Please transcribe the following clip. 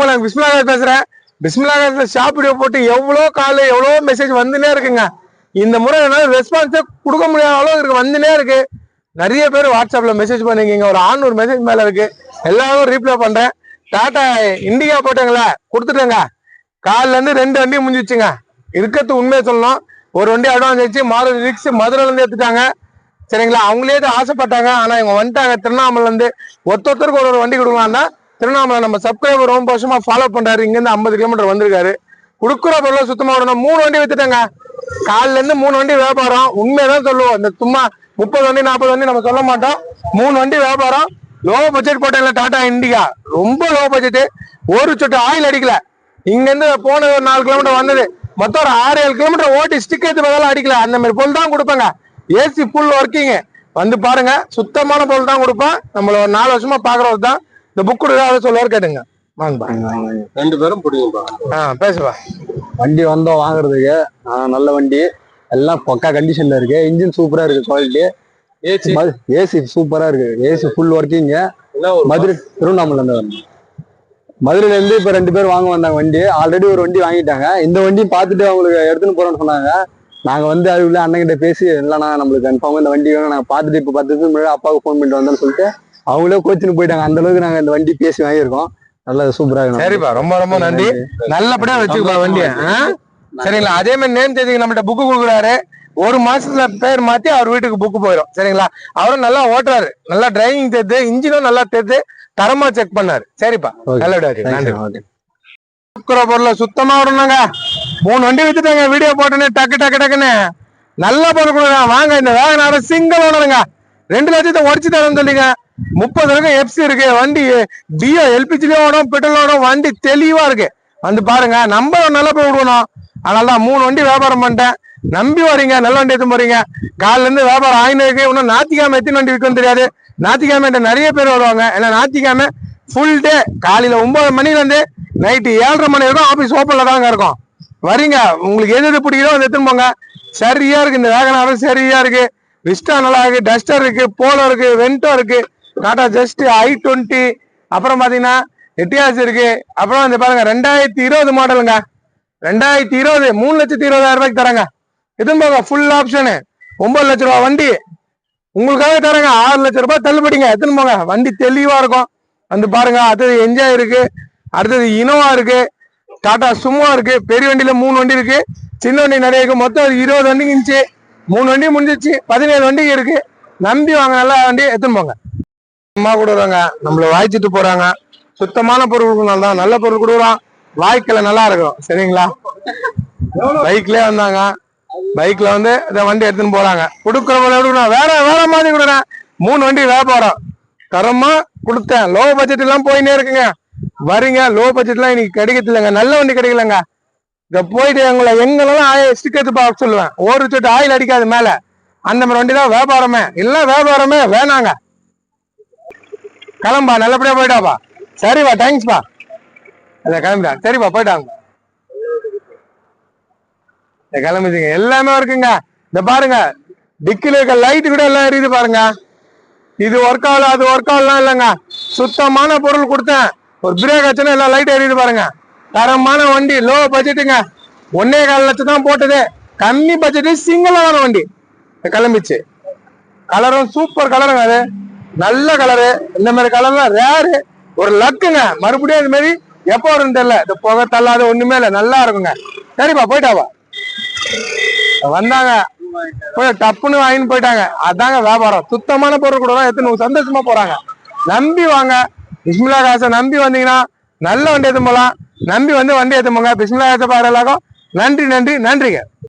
நான் பிஸ்மிலா பேசுகிறேன் பிஸ்மிலா shop video போட்டு எவ்வளோ கால் எவ்வளோ மெசேஜ் வந்துனே இருக்குங்க. இந்த முறை என்னால ரெஸ்பான்ஸே கொடுக்க முடியாத அளவுக்கு வந்துனே இருக்கு. நிறைய பேர் வாட்ஸ்அப்பில் மெசேஜ் பண்ணிருக்கீங்க ஒரு 600 மெசேஜ் மேலே இருக்கு. எல்லாரும் ரீப்ளை பண்ணுறேன் டாட்டா இண்டிகா போட்டேங்களா கொடுத்துட்டேங்க. காலிலேருந்து ரெண்டு வண்டி முடிஞ்சிச்சுங்க. இருக்கிறது உண்மையை சொல்லணும். ஒரு வண்டி அட்வான்ஸ் ஆயிடுச்சு. மாருதி ரிக்ஸ் மதுரையில இருந்து எடுத்துட்டாங்க. சரிங்களா? அவங்களே தான் ஆசைப்பட்டாங்க. ஆனால் இவங்க வந்துட்டாங்க திருவண்ணாமலை இருந்து. ஒரு ஒரு வண்டி கொடுக்கலாம் திருவண்ணாமலை நம்ம சப்ஸ்கிரைபர் ரொம்ப வருஷமா ஃபாலோ பண்றாரு. இங்க இருந்து ஐம்பது கிலோமீட்டர் வந்திருக்காரு. கொடுக்குற பொருளை சுத்தமா விடணும். மூணு வண்டி வித்துட்டேங்க. காலில இருந்து மூணு வண்டி வியாபாரம். உண்மையதான் சொல்லுவோம். இந்த சும்மா முப்பது வண்டி நாற்பது வண்டி நம்ம சொல்ல மாட்டோம். மூணு வண்டி வியாபாரம். லோ பட்ஜெட் போட்டாங்க டாடா இண்டிகா ரொம்ப லோ பட்ஜெட் ஒரு சொட்டு ஆயில் அடிக்கல. இங்க இருந்து போன ஒரு நாலு கிலோமீட்டர் வந்தது. மொத்தம் ஒரு ஆறு ஏழு கிலோமீட்டர் ஓட்டி ஸ்டிக் எடுத்து பதிலாக அடிக்கல. அந்த மாதிரி பொருள் தான் கொடுப்பேங்க. ஏசி ஃபுல் ஒர்க்கிங் வந்து பாருங்க. சுத்தமான பொருள் தான் கொடுப்பேன். நம்மள ஒரு நாலு வருஷமா பாக்குறது தான் இந்த புக் கொடுக்காத சொல்லுவார் கேட்டுங்க. வாங்கப்பா ரெண்டு பேரும் பிடிக்கும்பா ஆ பேசுவா வண்டி வந்தோம் வாங்குறதுக்கு. நல்ல வண்டி. எல்லாம் பக்கா கண்டிஷன்ல இருக்கு. இன்ஜின் சூப்பரா இருக்கு குவாலிட்டி ஏசி? ஏசி சூப்பரா இருக்கு. ஏசி ஃபுல் ஒர்க்கிங் என்ன ஒரு மதுரை திருவண்ணாமலை இருந்து மதுரையில இருந்து இப்ப ரெண்டு பேர் வாங்க வந்தாங்க வண்டி. ஆல்ரெடி ஒரு வண்டி வாங்கிட்டாங்க. இந்த வண்டி பார்த்துட்டு அவங்களுக்கு எடுத்துன்னு போறோம்னு சொன்னாங்க. நாங்க வந்து அதுக்குள்ள அண்ணன்கிட்ட பேசி இல்லைண்ணா நம்மளுக்கு கன்ஃபார்ம் இந்த வண்டி வேணும். நாங்க பார்த்துட்டு இப்ப பத்து முன்னாடி அப்பாவுக்கு ஃபோன் பண்ணிட்டு வந்தோம்னு சொல்லிட்டு அவங்களே கோச்சின்னு போயிட்டாங்க. அந்த அளவுக்கு நாங்க இந்த வண்டி பேசி வாங்கியிருக்கோம். நல்லா சூப்பரா இருக்கு சரிப்பா. ரொம்ப ரொம்ப நன்றி. நல்லபடியா வச்சுக்கப்பா வண்டிய. சரிங்களா? அதே மாதிரி நேம் தேதிக்கு நம்மகிட்ட புக்கு கொடுக்குறாரு. ஒரு மாசத்துல பேர் மாத்தி அவர் வீட்டுக்கு புக்கு போயிடும் சரிங்களா? அவரும் நல்லா ஓட்டுறாரு. நல்லா டிரைவிங் தேத்து இன்ஜினும் நல்லா தேத்து தரமா செக் பண்ணாரு. சரிப்பா. நல்லபடியா. நன்றி. பொருளை சுத்தமா விடணுங்க. மூணு வண்டி வித்துட்டாங்க வீடியோ போட்டோன்னே டக்கு டக்கு டக்குன்னு. நல்ல பொருள் கொடுங்க. வாங்க இந்த வேகனார சிங்கிள் ஓனருங்க ரெண்டு லட்சத்தை உடச்சு தரேன்னு சொல்லிங்க. முப்பது வரைக்கும் எஃப்சி இருக்கு வண்டி டியோ எல்பிஜிலயும் ஓடும் பெட்ரோல் ஓடும் வண்டி தெளிவா இருக்கு. வந்து பாருங்க நம்ம நல்ல போய் விடுவோம். அதனாலதான் மூணு வண்டி வியாபாரம் பண்ணிட்டேன். நம்பி வரீங்க நல்ல வண்டி எடுத்து போறீங்க. காலில இருந்து வியாபாரம் ஆயின்னு இருக்கு இன்னும் ஞாத்திக்கிழமை எத்தனை வண்டி விற்கும் தெரியாது. ஞாத்திக்கிழமை நிறைய பேர் வருவாங்க. ஏன்னா ஞாத்திக்கிழமை ஃபுல் டே காலையில ஒன்பது மணில இருந்து நைட்டு ஏழரை மணி வரைக்கும் ஆபீஸ் ஓப்பன்ல தாங்க இருக்கும். வரீங்க உங்களுக்கு எது எது பிடிக்குதோ அதை எடுத்துன்னு போங்க. சரியா இருக்கு இந்த வேகனாரம் சரியா இருக்கு. விஸ்டா நல்லா இருக்கு டஸ்டர் இருக்கு போலோ இருக்கு வென்டோ இருக்கு. டாடா ஜஸ்ட் ஐ டுவெண்ட்டி அப்புறம் பார்த்தீங்கன்னா எட்டியாஸ் இருக்கு. அப்புறம் வந்து பாருங்க ரெண்டாயிரத்தி இருபது மாடலுங்க ரெண்டாயிரத்தி இருபது மூணு லட்சத்தி இருபதாயிரம் ரூபாய்க்கு தராங்க. எதுவும் போங்க ஃபுல் ஆப்ஷனு ஒன்பது லட்ச ரூபா வண்டி. உங்களுக்காக தரங்க. ஆறு லட்ச ரூபாய் தள்ளுபடிங்க. எத்தனை போங்க வண்டி தெளிவா இருக்கும். வந்து பாருங்க அடுத்தது என்ஜாய் இருக்கு. அடுத்தது இனோவா இருக்கு. டாடா சும்மா இருக்கு. பெரிய வண்டியில மூணு வண்டி இருக்கு. சின்ன வண்டி நிறைய இருக்கு. மொத்தம் இருபது வண்டி இருந்துச்சு. மூணு வண்டி முடிஞ்சிச்சு. பதினேழு வண்டி இருக்கு. நம்பி வாங்க நல்ல வண்டி. எடுத்துன்னு போங்க அம்மா கொடுக்குறாங்க. நம்மள வாய்ச்சிட்டு போறாங்க. சுத்தமான பொருள் தான் நல்ல பொருள் கொடுக்குறோம். வாய்க்கல நல்லா இருக்கும். சரிங்களா? பைக்லயே வந்தாங்க. பைக்ல வந்து இந்த வண்டி எடுத்துன்னு போறாங்க. கொடுக்குறவங்க எடுக்கணும் வேற வேற மாதிரி கொடுக்குறேன் மூணு வண்டி வியாபாரம். தரமா கொடுத்தேன். லோ பட்ஜெட் எல்லாம் போயினே இருக்குங்க. வரீங்க. லோ பட்ஜெட் எல்லாம் இன்னைக்கு கிடைக்கலங்க. நல்ல வண்டி கிடைக்கலங்க. இத போயிட்டு எங்களை எங்களெல்லாம் ஸ்டிக் ஸ்டிக்கத்து பார்க்க சொல்லுவேன். ஒரு சொட்டு ஆயில் அடிக்காது மேல. அந்த மாதிரி வண்டி தான் வியாபாரமே. இல்லை வியாபாரமே. வேணாங்க. கிளம்பா நல்லபடியா போயிட்டாப்பா. சரிப்பா தேங்க்ஸ்ப்பா அத கிளம்பிடா. சரிப்பா போயிட்டாங்க. கிளம்புச்சுங்க கிளம்பிச்சுங்க எல்லாமே இருக்குங்க. இந்த பாருங்க. டிக்கில இருக்க லைட் கூட எல்லாம் எரியுது பாருங்க. இது ஒர்க் ஆகல அது ஒர்க் ஆகலாம் இல்லைங்க. சுத்தமான பொருள் கொடுத்தேன். ஒரு பிரேக் ஆச்சுன்னா எல்லாம் லைட் எரியுது பாருங்க. தரமான வண்டி லோ பட்ஜெட்டுங்க ஒன்னே கால் லட்சம் தான் போட்டது. கம்மி பட்ஜெட்டு சிங்கிளான வண்டி. கிளம்பிச்சு. கலரும் சூப்பர் கலருங்க அது. நல்ல கலரு இந்த மாதிரி கலர்லாம் ரேரு ஒரு லக்குங்க மறுபடியும் இந்த மாதிரி எப்போ வரும்னு தெரியல. இந்த புகை தள்ளாத ஒண்ணுமே இல்லை. நல்லா இருக்குங்க. சரிப்பா போயிட்டாவா வந்தாங்க. போய் டப்புன்னு வாங்கின்னு போயிட்டாங்க. அதாங்க வியாபாரம். சுத்தமான பொருள் கூட தான் எத்தனை சந்தோஷமா போறாங்க. நம்பி வாங்க. பிஸ்மிலா காசை நம்பி வந்தீங்கன்னா நல்ல வண்டி எடுத்து போகலாம். நம்பி வந்து வண்டி எடுத்து போங்க. பிஸ்மிலா காசை பாரு நன்றி நன்றி நன்றிங்க.